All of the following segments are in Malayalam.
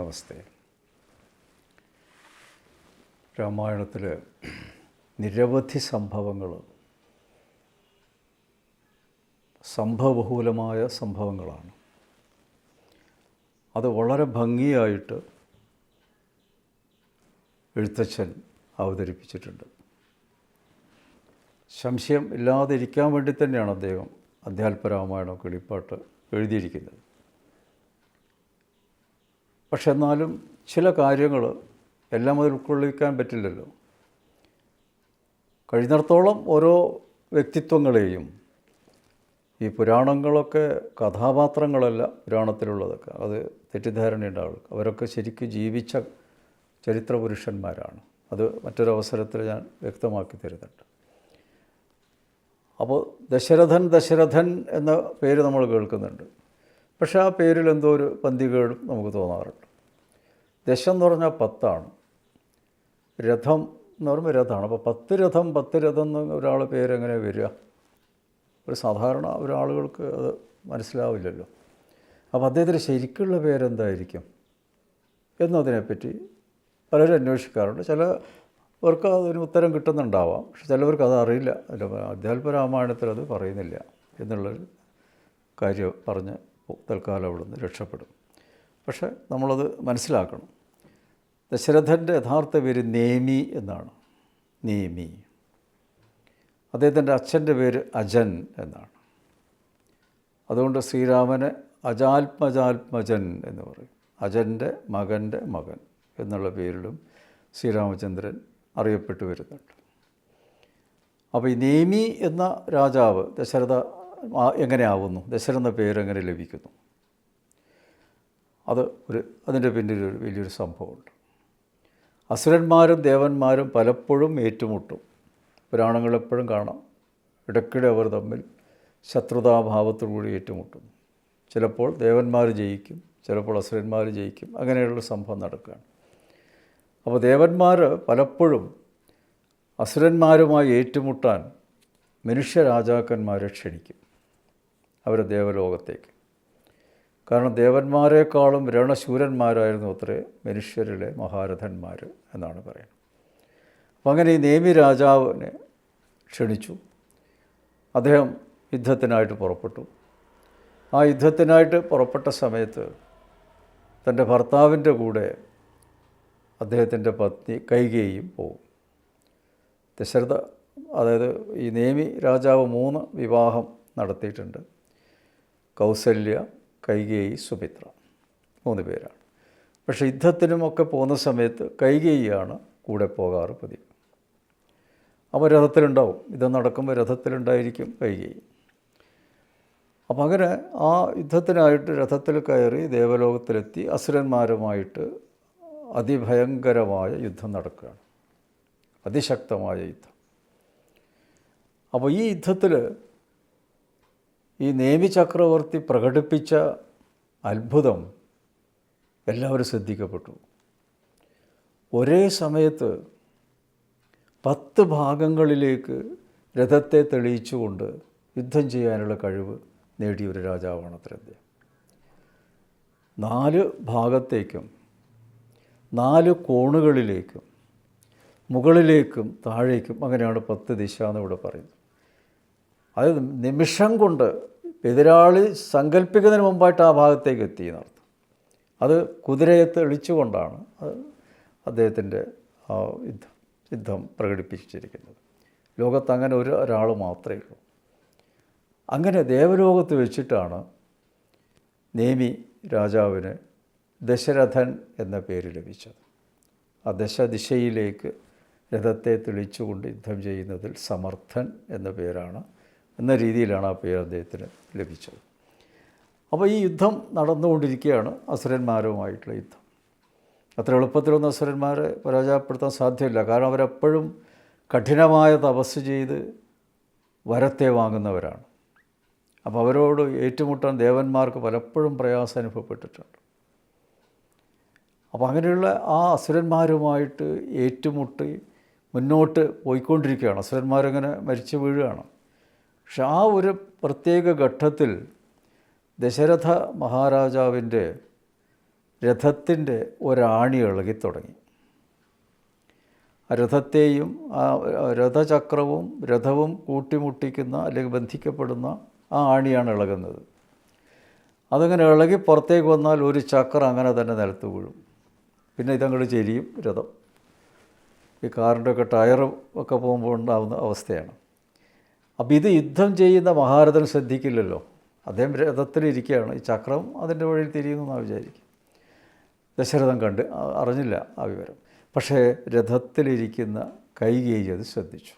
നമസ്തേ രാമായണത്തിൽ നിരവധി സംഭവങ്ങൾ സംഭവബഹുലമായ സംഭവങ്ങളാണ്. അത് വളരെ ഭംഗിയായിട്ട് എഴുത്തച്ഛൻ അവതരിപ്പിച്ചിട്ടുണ്ട്. സംശയം ഇല്ലാതിരിക്കാൻ വേണ്ടി തന്നെയാണ് അദ്ദേഹം അധ്യാത്മരാമായണം കിളിപ്പാട്ട് എഴുതിയിരിക്കുന്നത്. പക്ഷെ എന്നാലും ചില കാര്യങ്ങൾ എല്ലാം അതിൽ ഉൾക്കൊള്ളിക്കാൻ പറ്റില്ലല്ലോ. കഴിയുന്നിടത്തോളം ഓരോ വ്യക്തിത്വങ്ങളെയും ഈ പുരാണങ്ങളൊക്കെ കഥാപാത്രങ്ങളല്ല പുരാണത്തിലുള്ളതൊക്കെ അത് തെറ്റിദ്ധാരണയുണ്ട് ആൾ അവരൊക്കെ ശരിക്കും ജീവിച്ച ചരിത്ര പുരുഷന്മാരാണ് അത് മറ്റൊരവസരത്തിൽ ഞാൻ വ്യക്തമാക്കി തരുന്നുണ്ട്. അപ്പോൾ ദശരഥൻ ദശരഥൻ എന്ന പേര് നമ്മൾ കേൾക്കുന്നുണ്ട്. പക്ഷേ ആ പേരിൽ എന്തോ ഒരു പന്തികേടും നമുക്ക് തോന്നാറുണ്ട്. ദശം എന്ന് പറഞ്ഞാൽ പത്താണ്. രഥം എന്ന് പറയുമ്പോൾ രഥമാണ്. അപ്പോൾ പത്ത് രഥം പത്ത് രഥം എന്ന് ഒരാൾ പേരെങ്ങനെ വരിക? ഒരു സാധാരണ ഒരാളുകൾക്ക് അത് മനസ്സിലാവില്ലല്ലോ. അപ്പോൾ അദ്ദേഹത്തിന് ശരിക്കുള്ള പേരെന്തായിരിക്കും? എന്നതിനെപ്പറ്റി പലരും അന്വേഷിക്കാറുണ്ട്. ചില അവർക്ക് അതിന് ഉത്തരം കിട്ടുന്നുണ്ടാവാം. പക്ഷെ ചിലവർക്ക് അത് അറിയില്ല. അധ്യാത്മ രാമായണത്തിൽ അത് പറയുന്നില്ല. എന്നുള്ളൊരു കാര്യം പറഞ്ഞ് തൽക്കാലം അവിടുന്ന് രക്ഷപ്പെടും. പക്ഷെ നമ്മളത് മനസ്സിലാക്കണം. ദശരഥന്റെ യഥാർത്ഥ പേര് നേമി എന്നാണ്. നേമി. അദ്ദേഹത്തിന്റെ അച്ഛന്റെ പേര് അജൻ എന്നാണ്. അതുകൊണ്ട് ശ്രീരാമനെ അജാത്മജാത്മജൻ എന്ന് പറയും. അജന്റെ മകന്റെ മകൻ എന്നുള്ള പേരിലും ശ്രീരാമചന്ദ്രൻ അറിയപ്പെട്ടു വരുന്നുണ്ട്. അപ്പോൾ ഈ നേമി എന്ന രാജാവ് ദശരഥ എങ്ങനെ ആവുന്നു പേര് പേരെങ്ങനെ ലഭിക്കുന്നു? അത് ഒരു അതിന്റെ പിന്നിൽ ഒരു വലിയൊരു സംഭവമുണ്ട്. അസുരന്മാരും ദേവന്മാരും പലപ്പോഴും ഏറ്റുമുട്ടും. പുരാണങ്ങളെപ്പോഴും കാണാം. ഇടയ്ക്കിടെ അവർ തമ്മിൽ ശത്രുതാഭാവത്തോടുകൂടി ഏറ്റുമുട്ടും. ചിലപ്പോൾ ദേവന്മാർ ജയിക്കും ചിലപ്പോൾ അസുരന്മാർ ജയിക്കും. അങ്ങനെയുള്ള സംഭവം നടക്കുകയാണ്. അപ്പോൾ ദേവന്മാർ പലപ്പോഴും അസുരന്മാരുമായി ഏറ്റുമുട്ടാൻ മനുഷ്യരാജാക്കന്മാരെ ക്ഷണിക്കും. അവരെ ദേവലോകത്തേക്ക്. കാരണം ദേവന്മാരെക്കാളും രണശൂരന്മാരായിരുന്നു അത്രേ മനുഷ്യരിലെ മഹാരഥന്മാർ എന്നാണ് പറയുന്നത്. അപ്പം അങ്ങനെ ഈ നേമി രാജാവിനെ ക്ഷണിച്ചു. അദ്ദേഹം യുദ്ധത്തിനായിട്ട് പുറപ്പെട്ടു. ആ യുദ്ധത്തിനായിട്ട് പുറപ്പെട്ട സമയത്ത് തന്റെ ഭർത്താവിന്റെ കൂടെ അദ്ദേഹത്തിന്റെ പത്നി കൈകേയും പോകും ദശരഥ അതായത് ഈ നേമി രാജാവ് മൂന്ന് വിവാഹം നടത്തിയിട്ടുണ്ട്. കൗസല്യ കൈകേയി സുമിത്ര മൂന്ന് പേരാണ്. പക്ഷേ യുദ്ധത്തിനുമൊക്കെ പോകുന്ന സമയത്ത് കൈകേയിയാണ് കൂടെ പോകാറ് പതിവ്. അപ്പോൾ രഥത്തിലുണ്ടാവും. ഇത് നടക്കുമ്പോൾ രഥത്തിലുണ്ടായിരിക്കും കൈകേയി. അപ്പം അങ്ങനെ ആ യുദ്ധത്തിനായിട്ട് രഥത്തിൽ കയറി ദേവലോകത്തിലെത്തി അസുരന്മാരുമായിട്ട് അതിഭയങ്കരമായ യുദ്ധം നടക്കുകയാണ്. അതിശക്തമായ യുദ്ധം. അപ്പോൾ ഈ യുദ്ധത്തിൽ ഈ നേമി ചക്രവർത്തി പ്രകടിപ്പിച്ച അത്ഭുതം എല്ലാവരും ശ്രദ്ധിക്കപ്പെട്ടു. ഒരേ സമയത്ത് പത്ത് ഭാഗങ്ങളിലേക്ക് രഥത്തെ തെളിയിച്ചുകൊണ്ട് യുദ്ധം ചെയ്യാനുള്ള കഴിവ് നേടിയ ഒരു രാജാവാണ് അത്ര അദ്ദേഹം നാല് ഭാഗത്തേക്കും നാല് കോണുകളിലേക്കും മുകളിലേക്കും താഴേക്കും അങ്ങനെയാണ് പത്ത് ദിശ എന്ന് ഇവിടെ പറയുന്നത്. അതായത് നിമിഷം കൊണ്ട് എതിരാളി സങ്കല്പിക്കുന്നതിന് മുമ്പായിട്ട് ആ ഭാഗത്തേക്ക് എത്തി എന്നർത്ഥം. അത് കുതിരയെ തെളിച്ചുകൊണ്ടാണ് അത് അദ്ദേഹത്തിന്റെ ആ യുദ്ധം യുദ്ധം പ്രകടിപ്പിച്ചിരിക്കുന്നത്. ലോകത്ത് അങ്ങനെ ഒരു ഒരാൾ മാത്രമേ ഉള്ളൂ. അങ്ങനെ ദേവലോകത്ത് വെച്ചിട്ടാണ് നേമി രാജാവിന് ദശരഥൻ എന്ന പേര് ലഭിച്ചത്. ആ ദശദിശയിലേക്ക് രഥത്തെ തെളിച്ചുകൊണ്ട് യുദ്ധം ചെയ്യുന്നതിൽ സമർത്ഥൻ എന്ന പേരാണ് എന്ന രീതിയിലാണ് ആ പേര് അദ്ദേഹത്തിന് ലഭിച്ചത്. അപ്പോൾ ഈ യുദ്ധം നടന്നുകൊണ്ടിരിക്കുകയാണ് അസുരന്മാരുമായിട്ടുള്ള യുദ്ധം. അത്ര എളുപ്പത്തിലൊന്നും അസുരന്മാരെ പരാജയപ്പെടുത്താൻ സാധ്യമല്ല. കാരണം അവരെപ്പോഴും കഠിനമായ തപസ് ചെയ്ത് വരത്തെ വാങ്ങുന്നവരാണ്. അപ്പോൾ അവരോട് ഏറ്റുമുട്ടാൻ ദേവന്മാർക്ക് പലപ്പോഴും പ്രയാസം അനുഭവപ്പെട്ടിട്ടുണ്ട്. അപ്പോൾ അങ്ങനെയുള്ള ആ അസുരന്മാരുമായിട്ട് ഏറ്റുമുട്ടി മുന്നോട്ട് പോയിക്കൊണ്ടിരിക്കുകയാണ്. അസുരന്മാരങ്ങനെ മരിച്ചു വീഴുകയാണ്. പക്ഷെ ആ ഒരു പ്രത്യേക ഘട്ടത്തിൽ ദശരഥ മഹാരാജാവിന്റെ രഥത്തിന്റെ ഒരാണി ഇളകി തുടങ്ങി രഥത്തെയും ആ രഥചക്രവും രഥവും കൂട്ടിമുട്ടിക്കുന്ന അല്ലെങ്കിൽ ബന്ധിക്കപ്പെടുന്ന ആ ആണിയാണ് ഇളകുന്നത്. അതങ്ങനെ ഇളകി പുറത്തേക്ക് വന്നാൽ ഒരു ചക്രം അങ്ങനെ തന്നെ നിലത്ത് വീഴും. പിന്നെ ഇതങ്ങോട്ട് ചെരിയും രഥം. ഈ കാറിന്റെ ഒക്കെ ടയർ ഒക്കെ പോകുമ്പോൾ ഉണ്ടാകുന്ന അവസ്ഥയാണ്. അപ്പോൾ ഇത് യുദ്ധം ചെയ്യുന്ന മഹാരഥൻ ശ്രദ്ധിക്കില്ലല്ലോ. അദ്ദേഹം രഥത്തിലിരിക്കുകയാണ് ഈ ചക്രം അതിന്റെ വഴിയിൽ തിരിയുന്നു എന്നാണ് വിചാരിക്കും. ദശരഥം കണ്ട് അറിഞ്ഞില്ല ആ വിവരം. പക്ഷേ രഥത്തിലിരിക്കുന്ന കൈകേയി അത് ശ്രദ്ധിച്ചു.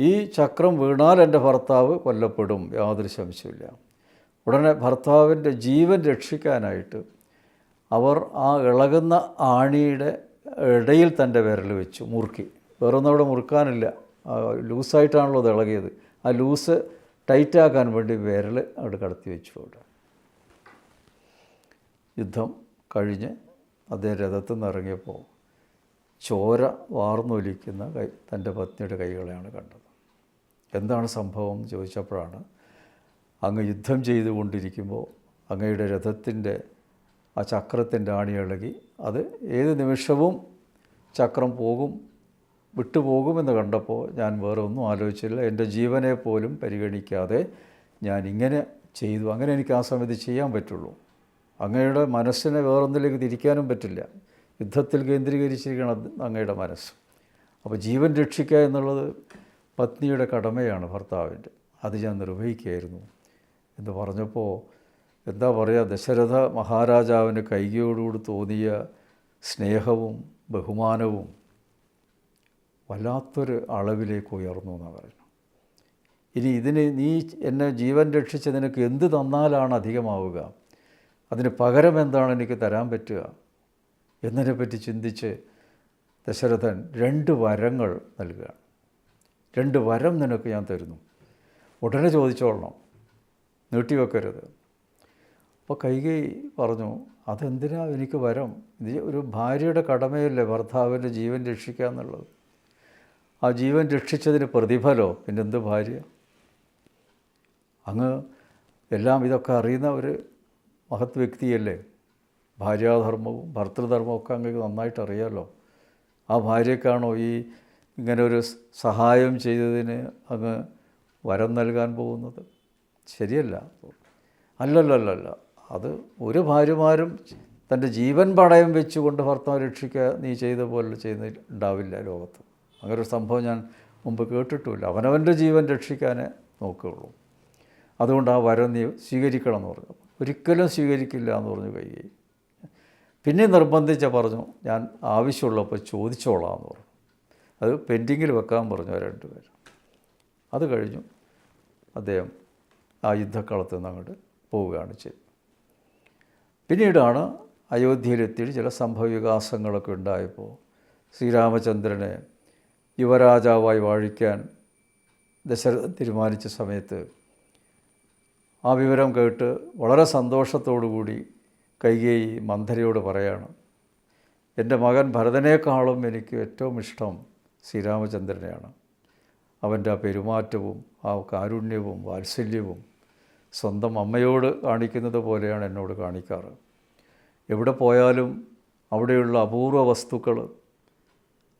ഈ ചക്രം വീണാൽ എന്റെ ഭർത്താവ് കൊല്ലപ്പെടും യാതൊരു സംശയമില്ല ഉടനെ ഭർത്താവിന്റെ ജീവൻ രക്ഷിക്കാനായിട്ട് അവർ ആ ഇളകുന്ന ആണിയുടെ ഇടയിൽ തന്റെ വിരൽ വെച്ചു മുറുക്കി. വേറൊന്നും അവിടെ മുറുക്കാനില്ല. ലൂസായിട്ടാണല്ലോ അത് ഇളകിയത്. ആ ലൂസ് ടൈറ്റാക്കാൻ വേണ്ടി വിരൽ അവിടെ കടത്തി വെച്ചു അവിടെ. യുദ്ധം കഴിഞ്ഞ് അദ്ദേഹം രഥത്തിൽ നിന്ന് ഇറങ്ങിയപ്പോൾ ചോര വാർന്നൊലിക്കുന്ന കൈ തന്റെ പത്നിയുടെ കൈകളെയാണ് കണ്ടത്. എന്താണ് സംഭവം എന്ന് ചോദിച്ചപ്പോഴാണ് അങ്ങ് യുദ്ധം ചെയ്തുകൊണ്ടിരിക്കുമ്പോൾ അങ്ങയുടെ രഥത്തിന്റെ ആ ചക്രത്തിന്റെ ആണി ഇളകി അത് ഏത് നിമിഷവും ചക്രം പോകും വിട്ടുപോകുമെന്ന് കണ്ടപ്പോൾ ഞാൻ വേറെ ഒന്നും ആലോചിച്ചില്ല. എന്റെ ജീവനെ പോലും പരിഗണിക്കാതെ ഞാൻ ഇങ്ങനെ ചെയ്തു. അങ്ങനെ എനിക്ക് ആ സമയത്ത് ചെയ്യാൻ പറ്റുള്ളൂ. അങ്ങയുടെ മനസ്സിനെ വേറൊന്നിലേക്ക് തിരിക്കാനും പറ്റില്ല. യുദ്ധത്തിൽ കേന്ദ്രീകരിച്ചിരിക്കണം അങ്ങയുടെ മനസ്സ്. അപ്പോൾ ജീവൻ രക്ഷിക്കുക എന്നുള്ളത് പത്നിയുടെ കടമയാണ് ഭർത്താവിന്റെ. അത് ഞാൻ നിർവഹിക്കുകയായിരുന്നു എന്ന് പറഞ്ഞപ്പോൾ എന്താ പറയുക ദശരഥ മഹാരാജാവിന് കൈകയോടുകൂടി തോന്നിയ സ്നേഹവും ബഹുമാനവും വല്ലാത്തൊരു അളവിലേക്ക് ഉയർന്നു എന്നാണ് പറയുന്നത് ഇനി ഇതിന് നീ എന്നെ ജീവൻ രക്ഷിച്ച് നിനക്ക് എന്ത് തന്നാലാണ് അധികമാവുക? അതിന് പകരം എന്താണ് എനിക്ക് തരാൻ പറ്റുക? എന്നതിനെപ്പറ്റി ചിന്തിച്ച് ദശരഥൻ രണ്ട് വരങ്ങൾ നൽകുകയാണ്. രണ്ട് വരം നിനക്ക് ഞാൻ തരുന്നു. ഉടനെ ചോദിച്ചോളണം. നീട്ടിവെക്കരുത്. അപ്പോൾ കൈകൈ പറഞ്ഞു അതെന്തിനാ എനിക്ക് വരം? ഇത് ഒരു ഭാര്യയുടെ കടമയല്ലേ ഭർത്താവിന്റെ ജീവൻ രക്ഷിക്കുക എന്നുള്ളത്. ആ ജീവൻ രക്ഷിച്ചതിന് പ്രതിഫലോ? പിന്നെന്ത് ഭാര്യ? അങ്ങ് എല്ലാം ഇതൊക്കെ അറിയുന്ന ഒരു മഹത് വ്യക്തിയല്ലേ? ഭാര്യാധർമ്മവും ഭർത്തൃധർമ്മവും ഒക്കെ അങ്ങ് നന്നായിട്ട് അറിയാമല്ലോ ആ ഭാര്യക്കാണോ ഈ ഇങ്ങനെ ഒരു സഹായം ചെയ്തതിന് അങ്ങ് വരം നൽകാൻ പോകുന്നത്? ശരിയല്ല. അല്ലല്ലല്ല അത് ഒരു ഭാര്യമാരും തന്റെ ജീവൻ പടയം വെച്ചുകൊണ്ട് ഭർത്താവ് രക്ഷിക്കുക നീ ചെയ്ത പോലെ ചെയ്യുന്ന ഉണ്ടാവില്ല ലോകത്ത്. അങ്ങനെ ഒരു സംഭവം ഞാൻ മുമ്പ് കേട്ടിട്ടുമില്ല. അവനവന്റെ ജീവൻ രക്ഷിക്കാനേ നോക്കുകയുള്ളൂ. അതുകൊണ്ട് ആ വരം നീ സ്വീകരിക്കണം എന്ന് പറഞ്ഞു. ഒരിക്കലും സ്വീകരിക്കില്ല എന്ന് പറഞ്ഞു കൈകൈ. പിന്നെ നിർബന്ധിച്ച പറഞ്ഞു ഞാൻ ആവശ്യമുള്ളപ്പോൾ ചോദിച്ചോളാം എന്ന് പറഞ്ഞു. അത് പെൻഡിങ്ങിൽ വെക്കാൻ പറഞ്ഞു ആ രണ്ടുപേരും അത് കഴിഞ്ഞു. അദ്ദേഹം ആ യുദ്ധക്കളത്ത് നിന്ന് അങ്ങോട്ട് പോവുകയാണ് ചെയ്തത്. പിന്നീടാണ് അയോധ്യയിലെത്തി ചില സംഭവ വികാസങ്ങളൊക്കെ ഉണ്ടായപ്പോൾ ശ്രീരാമചന്ദ്രനെ യുവരാജാവായി വാഴിക്കാൻ ദശരഥൻ തീരുമാനിച്ച സമയത്ത് ആ വിവരം കേട്ട് വളരെ സന്തോഷത്തോടുകൂടി കൈകേയി മന്ധരയോട് പറയാണ് എന്റെ മകൻ ഭരതനേക്കാളും എനിക്ക് ഏറ്റവും ഇഷ്ടം ശ്രീരാമചന്ദ്രനെയാണ്. അവന്റെ ആ പെരുമാറ്റവും ആ കാരുണ്യവും വാത്സല്യവും സ്വന്തം അമ്മയോട് കാണിക്കുന്നത് പോലെയാണ് എന്നോട് കാണിക്കാറ്. എവിടെ പോയാലും അവിടെയുള്ള അപൂർവ വസ്തുക്കൾ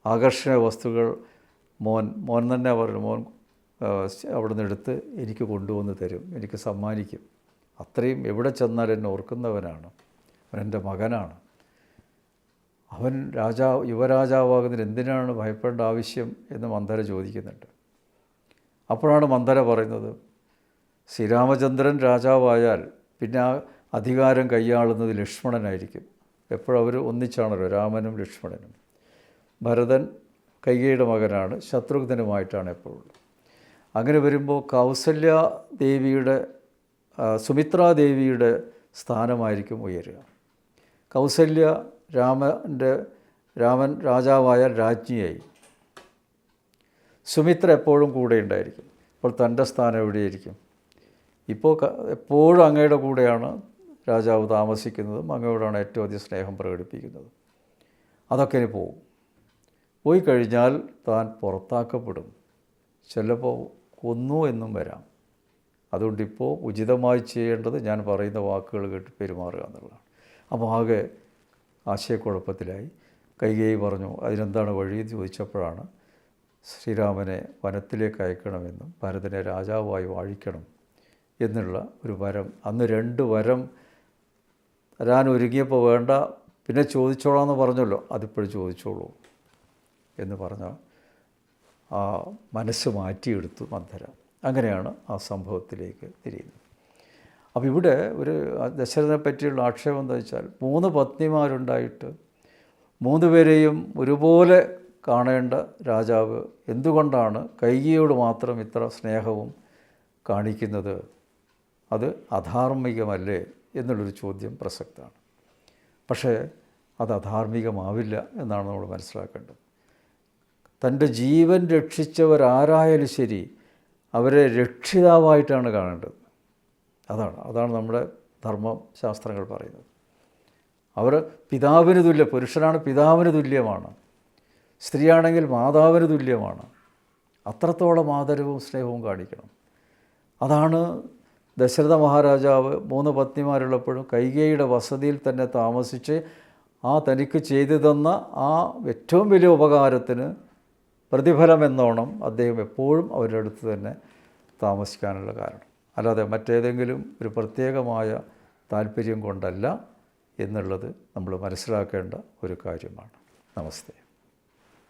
ആകർഷണ വസ്തുക്കൾ മോൻ മോൻ തന്നെ പറഞ്ഞു മോൻ അവിടെ എടുത്ത് എനിക്ക് കൊണ്ടുവന്ന് തരും എനിക്ക് സമ്മാനിക്കും. അത്രയും എവിടെ ചെന്നാൽ എന്നെ ഓർക്കുന്നവനാണ് അവൻ എന്റെ മകനാണ്. അവൻ രാജാ യുവരാജാവാകുന്നതിന് എന്തിനാണ് ഭയപ്പെടേണ്ട ആവശ്യം? എന്ന് മന്ദര ചോദിക്കുന്നുണ്ട്. അപ്പോഴാണ് മന്ദര പറയുന്നത് ശ്രീരാമചന്ദ്രൻ രാജാവായാൽ പിന്നെ ആ അധികാരം കൈയാളുന്നത് ലക്ഷ്മണനായിരിക്കും. എപ്പോഴും അവർ ഒന്നിച്ചാണല്ലോ രാമനും ലക്ഷ്മണനും. ഭരതൻ കൈകയുടെ മകനാണ് ശത്രുഘ്നനുമായിട്ടാണ് എപ്പോഴും അങ്ങനെ വരുമ്പോൾ കൗസല്യ ദേവിയുടെ സുമിത്രാ ദേവിയുടെ സ്ഥാനമായിരിക്കും ഉയരുക. കൗസല്യ രാമന്റെ രാമൻ രാജാവായ രാജ്ഞിയായി. സുമിത്ര എപ്പോഴും കൂടെ ഉണ്ടായിരിക്കും. അപ്പോൾ തന്റെ സ്ഥാനം എവിടെയായിരിക്കും? ഇപ്പോൾ എപ്പോഴും അങ്ങയുടെ കൂടെയാണ് രാജാവ് താമസിക്കുന്നതും അങ്ങയോടാണ് ഏറ്റവും അധികം സ്നേഹം പ്രകടിപ്പിക്കുന്നതും. അതൊക്കെ ഇനി പോകും. പോയി കഴിഞ്ഞാൽ താൻ പുറത്താക്കപ്പെടും. ചിലപ്പോൾ കൊന്നു എന്നും വരാം. അതുകൊണ്ട് ഇപ്പോൾ ഉചിതമായി ചെയ്യേണ്ടത് ഞാൻ പറയുന്ന വാക്കുകൾ കേട്ട് പെരുമാറുക എന്നുള്ളതാണ്. അപ്പോൾ ആകെ ആശയക്കുഴപ്പത്തിലായി. കൈകേയി പറഞ്ഞു അതിനെന്താണ് വഴി? എന്ന് ചോദിച്ചപ്പോഴാണ് ശ്രീരാമനെ വനത്തിലേക്ക് അയക്കണമെന്നും ഭരതനെ രാജാവായി വാഴിക്കണം എന്നുള്ള ഒരു വരം. അന്ന് രണ്ട് വരം തരാൻ ഒരുങ്ങിയപ്പോൾ വേണ്ട. പിന്നെ ചോദിച്ചോളാം എന്ന് പറഞ്ഞല്ലോ. അതിപ്പോഴും ചോദിച്ചോളൂ. എന്ന് പറഞ്ഞ ആ മനസ്സ് മാറ്റിയെടുത്തു മന്ധര അങ്ങനെയാണ് ആ സംഭവത്തിലേക്ക് തിരിയുന്നത്. അപ്പോൾ ഇവിടെ ഒരു ദശരഥനെ പറ്റിയുള്ള ആക്ഷേപം എന്താ വെച്ചാൽ മൂന്ന് പത്നിമാരുണ്ടായിട്ട് മൂന്ന് പേരെയും ഒരുപോലെ കാണേണ്ട രാജാവ് എന്തുകൊണ്ടാണ് കൈകിയോട് മാത്രം ഇത്ര സ്നേഹവും കാണിക്കുന്നത്? അത് അധാർമികമല്ലേ എന്നുള്ളൊരു ചോദ്യം പ്രസക്തമാണ്. പക്ഷേ അത് അധാർമികമാവില്ല എന്നാണ് നമ്മൾ മനസ്സിലാക്കേണ്ടത്. തന്റെ ജീവൻ രക്ഷിച്ചവരാരായാലും ശരി അവരെ രക്ഷിതാവായിട്ടാണ് കാണേണ്ടത്. അതാണ് അതാണ് നമ്മുടെ ധർമ്മശാസ്ത്രങ്ങൾ പറയുന്നത്. അവർ പിതാവിന് തുല്യ പുരുഷനാണ് പിതാവിന് തുല്യമാണ്. സ്ത്രീയാണെങ്കിൽ മാതാവിന് തുല്യമാണ്. അത്രത്തോളം ആദരവും സ്നേഹവും കാണിക്കണം. അതാണ് ദശരഥ മഹാരാജാവ് മൂന്ന് പത്നിമാരുള്ളപ്പോഴും കൈകേയുടെ വസതിയിൽ തന്നെ താമസിച്ച് ആ തനിക്ക് ചെയ്തു തന്ന ആ ഏറ്റവും വലിയ ഉപകാരത്തിന് പ്രതിഫലം എന്നോണം അദ്ദേഹം എപ്പോഴും അവരുടെ അടുത്ത് തന്നെ താമസിക്കാനുള്ള കാരണം. അല്ലാതെ മറ്റേതെങ്കിലും ഒരു പ്രത്യേകമായ താല്പര്യം കൊണ്ടല്ല എന്നുള്ളത് നമ്മൾ മനസ്സിലാക്കേണ്ട ഒരു കാര്യമാണ്. നമസ്തേ.